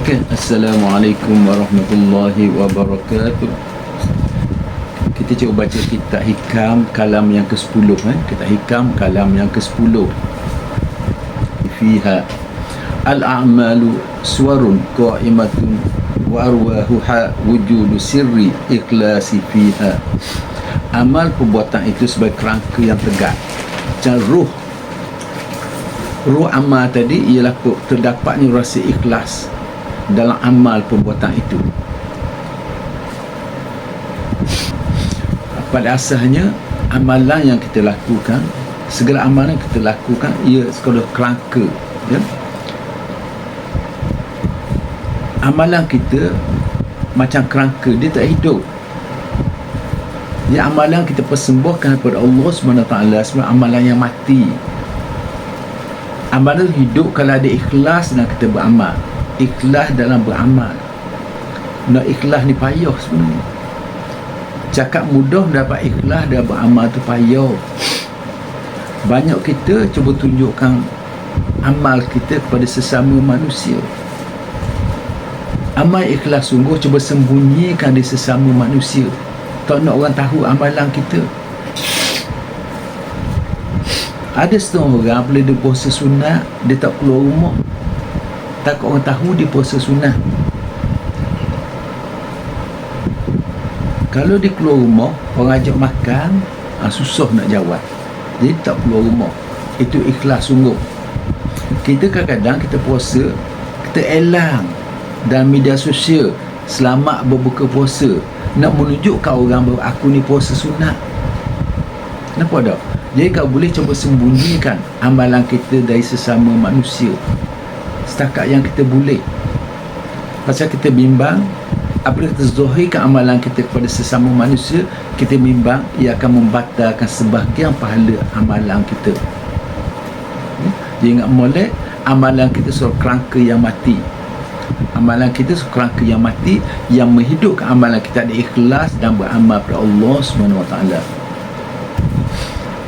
Okey, Assalamualaikum warahmatullahi wabarakatuh. Kita cuba baca kitab hikam kalam yang ke-10 eh. Kitab hikam kalam yang ke-10. Fiha al-a'malu suwarun qa'imatun wa arwahuha wujudu sirri ikhlasi fiha. Amal perbuatan itu sebagai kerangka yang tegak. Macam ruh Ruh amal tadi ialah terdapatnya rasa ikhlas dalam amal perbuatan itu. Pada asalnya amalan yang kita lakukan segala amalan yang kita lakukan ia sekadar kerangka ya? amalan kita macam kerangka dia tak hidup. Dia amalan kita persembuhkan kepada Allah SWT sebagai amalan yang mati. Amalan hidup kalau ada ikhlas dan kita beramal ikhlas dalam beramal. Nak ikhlas ni payah sebenarnya. Cakap mudah dapat ikhlas dan beramal tu payah banyak kita cuba tunjukkan amal kita kepada sesama manusia. Amal ikhlas sungguh cuba sembunyikan di sesama manusia. Tak nak orang tahu amalan kita. Ada setengah orang bila dia puasa sunat dia tak keluar rumah takut orang tahu dia puasa sunnah. Kalau dia keluar rumah orang ajak makan ha, susah nak jawab. Jadi tak keluar rumah. Itu ikhlas sungguh. Kita kadang-kadang kita puasa kita elang dalam media sosial selamat berbuka puasa nak menunjukkan orang bahawa aku ni puasa sunat kenapa tak? jadi kau boleh cuba sembunyikan amalan kita dari sesama manusia setakat yang kita boleh. Pasal kita bimbang apabila kita zahirkan amalan kita kepada sesama manusia kita bimbang ia akan membatalkan sebahagian pahala amalan kita. Dia ingat molek amalan kita seorang kerangka yang mati. Amalan kita seorang kerangka yang mati yang menghidupkan amalan kita ada ikhlas dan beramal kepada Allah SWT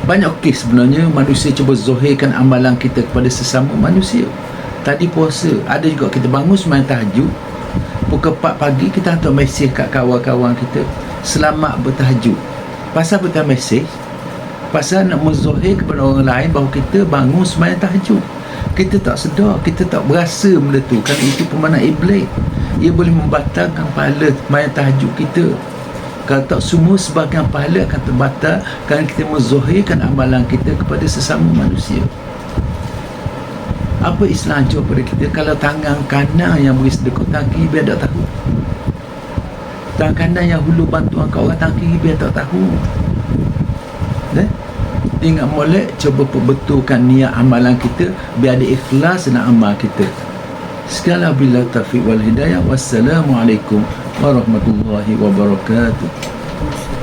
banyak kes sebenarnya manusia cuba zahirkan amalan kita kepada sesama manusia tadi puasa ada juga kita bangun semalam tahajud. Pukul 4 pagi kita hantar mesej kat kawan-kawan kita selamat bertahajud. Pasal bertahajud mesej? Pasal nak menzohir kepada orang lain bahawa kita bangun semalam tahajud. Kita tak sedar kita tak berasa benda tu. Kerana itu pemana iblis. Ia boleh membatalkan pahala semalam tahajud kita. Kalau tak semua sebagian pahala akan terbatal kerana kita menzohirkan amalan kita kepada sesama manusia apa Islam ajar pada kita? Kalau tangan kanan yang beri sedekah tangan kiri biar tak tahu. Tangan kanan yang hulu bantuan kat orang tangan kiri biar tak tahu. Eh? ingat molek cuba perbetulkan niat amalan kita biar ada ikhlas dan amal kita. Sekali bila tafiq wal hidayah. Wassalamualaikum warahmatullahi wabarakatuh